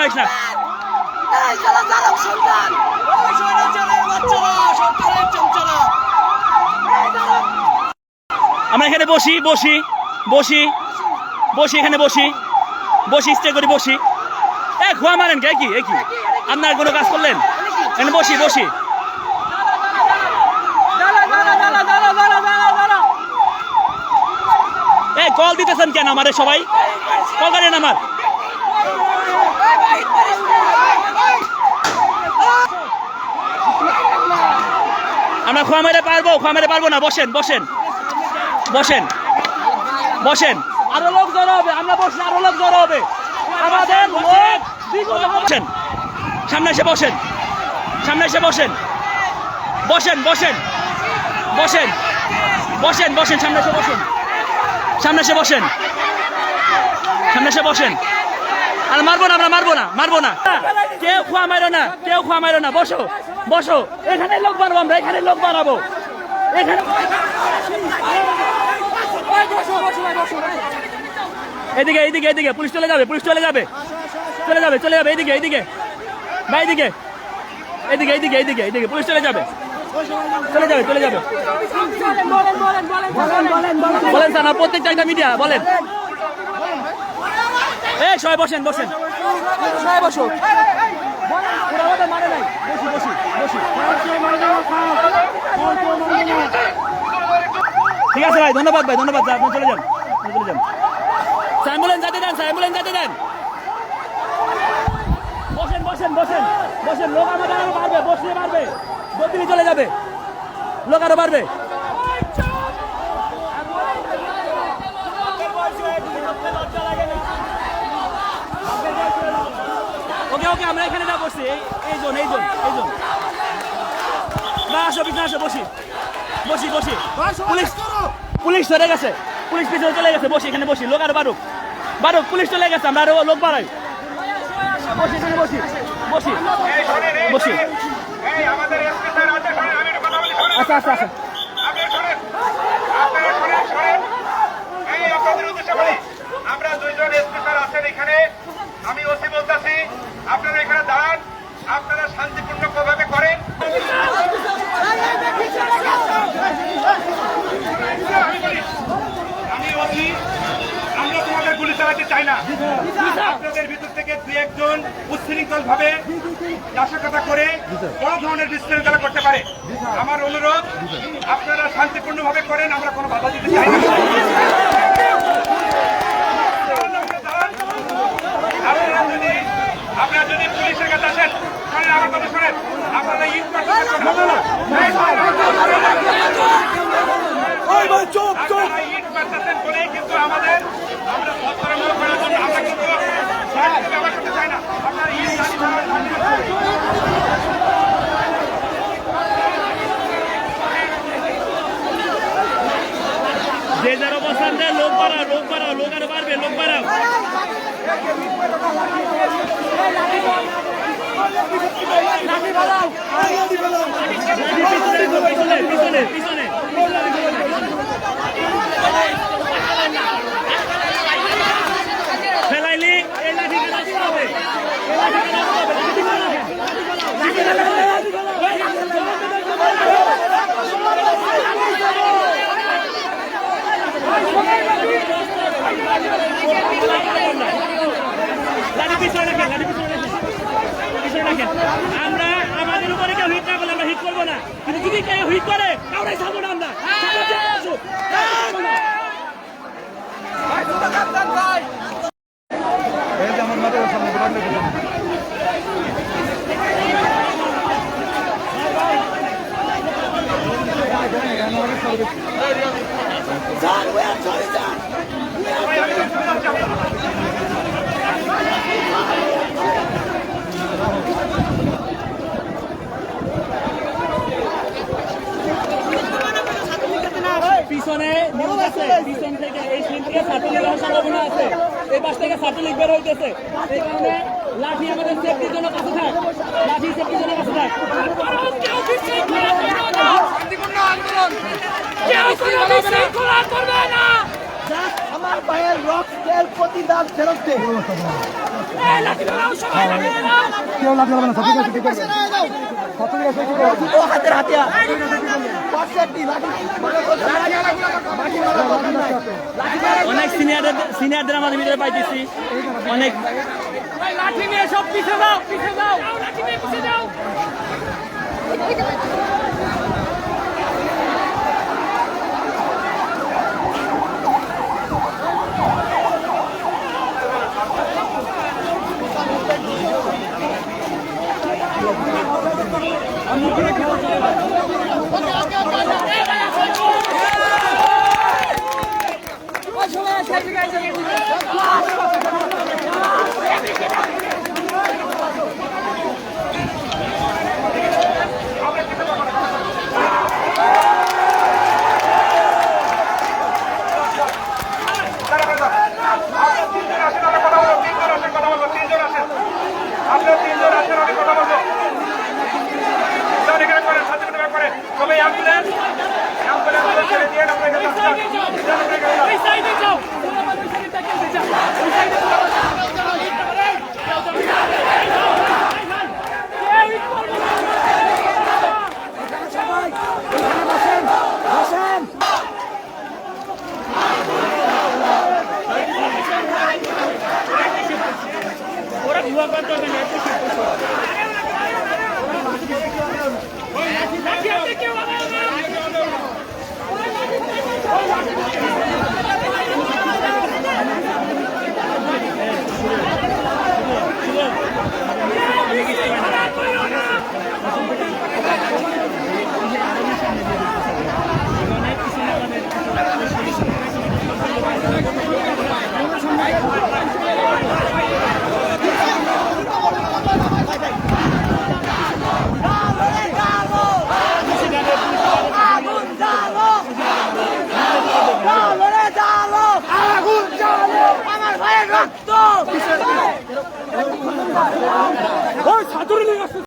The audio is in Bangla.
না। আমরা এখানে বসি বসি বসি বসি এখানে বসি বসি স্টে করি বসি। এ খোয়া মারেন কে? কি এ কি আপনার কোনো কাজ করলেন? এখানে বসি বসি। এ কল দিতেছেন কেন আমাদের সবাই? কল করেন আমার। আমরা খোয়া মেরে পারব খোয়া মেরে পারব না বসেন বসেন বসেন বসেন। আরও লোক জড়ো হবে আমরা বসলে আরও লোক জড়ো হবে। আমাদের। বসেন সামনে এসে বসেন সামনে এসে বসেন বসেন বসেন বসেন বসেন বসেন সামনে এসে বসেন সামনে এসে বসেন সামনে এসে বসেন। আর মারবো না আমরা মারবো না মারবো না কেউ খোয়া মারো না কেউ খোয়া মারো না বসো বসো এখানে লোক মারবো আমরা এখানে লোক মারাবো এখানে এদিকে এইদিকে এইদিকে পুলিশ চলে যাবে পুলিশ চলে যাবে চলে যাবে চলে যাবে এইদিকে এইদিকে ভাই এইদিকে এইদিকে এইদিকে এইদিকে এইদিকে পুলিশ চলে যাবে চলে যাবে চলে যাবে বলেন স্যার প্রত্যেকটা মিডিয়া বলেন এই সবাই বসেন বসেন। সবাই বসো। ওরা আমাদের মানে নাই বসি বসি বসি ঠিক আছে ভাই ধন্যবাদ ভাই ধন্যবাদ আপনি চলে যান চলে যান। অ্যাম্বুলেন্স যেতে দেন অ্যাম্বুলেন্স যেতে দেন। বসেন বসেন বসেন বসেন লোক আমাদের আরও বাড়বে বসলে বাড়বে গতিনি চলে যাবে লোক আরও বাড়বে। ওকে ওকে আমরা এখানে যা বসছি এই জন এই জন এই জন। না আসো পিছনে আসো বসি। বসি বসি। পুলিশ পুলিশ ধরে গেছে। পুলিশ পিছনে চলে গেছে। বসি এখানে বসি। লোক আরও বারুক বারুক পুলিশ চলে গেছে। আমরা আরও লোক বাড়াই। বসি এখানে বসি। বসি। বসি। এই আমাদের এসপি স্যার আছে শোনেন আমি একটু কথা বলি শোনেন আচ্ছা আচ্ছা আচ্ছা। আমরা দুইজন এসপি স্যার আছেন এখানে। আমি আপনারা এখানে দাঁড়ান, আপনারা শান্তিপূর্ণ ভাবে করেন। আমি ওসি, আমরা তোমাদের গুলি চালাতে চাই না। আপনাদের ভিতর থেকে দুই একজন উচ্ছৃঙ্খল ভাবে নাশকতা করে বড় ধরনের বিশৃঙ্খলা করতে পারে। আমার অনুরোধ, আপনারা শান্তিপূর্ণ ভাবে করেন, আমরা কোনো বাধা দিতে চাই না আপনারা যদি আপনারা যদি পুলিশের কাছে আসেন শোনেন আমার কথা শোনেন আপনারা ইট আপনারা ইট মারতেছেন বলেই কিন্তু আমাদের আমরা ভদ্রমূলক করার জন্য আমরা কিন্তু শান্তি ব্যবহার করতে চাই না আপনারা ইট লাঠি ছাড়া শান্তি করতে যে যার অবস্থান দেয় লোক বাড়াও লোক বাড়াও লোক আরও বাড়বে লোক বাড়াও। পিছনে পিছনে পিছনে ফেলাইলি এই লাঠিটা নষ্ট হবে এই লাঠিটা নষ্ট হবে লাঠি পিছনে রাখেন। লাঠি পিছনে রাখেন লাঠি পিছনে রাখেন পিছনে রাখেন আমরা আমাদের উপরে কেউ হিট না করলে আমরা হিট করব না কিন্তু যদি কেউ হিট করে কাউরে ছাড়বো আছে। পিছন থেকে এই সিন থেকে ছাত্রলীগ সম্ভাবনা আছে। এই পাশ থেকে ছাত্রলীগ বের হইতেছে। এই কারণে লাঠি আমাদের সেফটির জন্য কাছে থাক। লাঠি সেফটির জন্য কাছে থাক। আমার ভাইয়ের রক্তের প্রতিদান ফেরত হ্যাঁ, কেউ লাঠি কেউ অনেক সিনিয়রদের সিনিয়রদের আমাদের ভিতরে পাইতেছি। অনেক লাঠি নিয়ে সব পিছে যাও পিছে যাও লাঠি নিয়ে পিছে যাও। Let's go!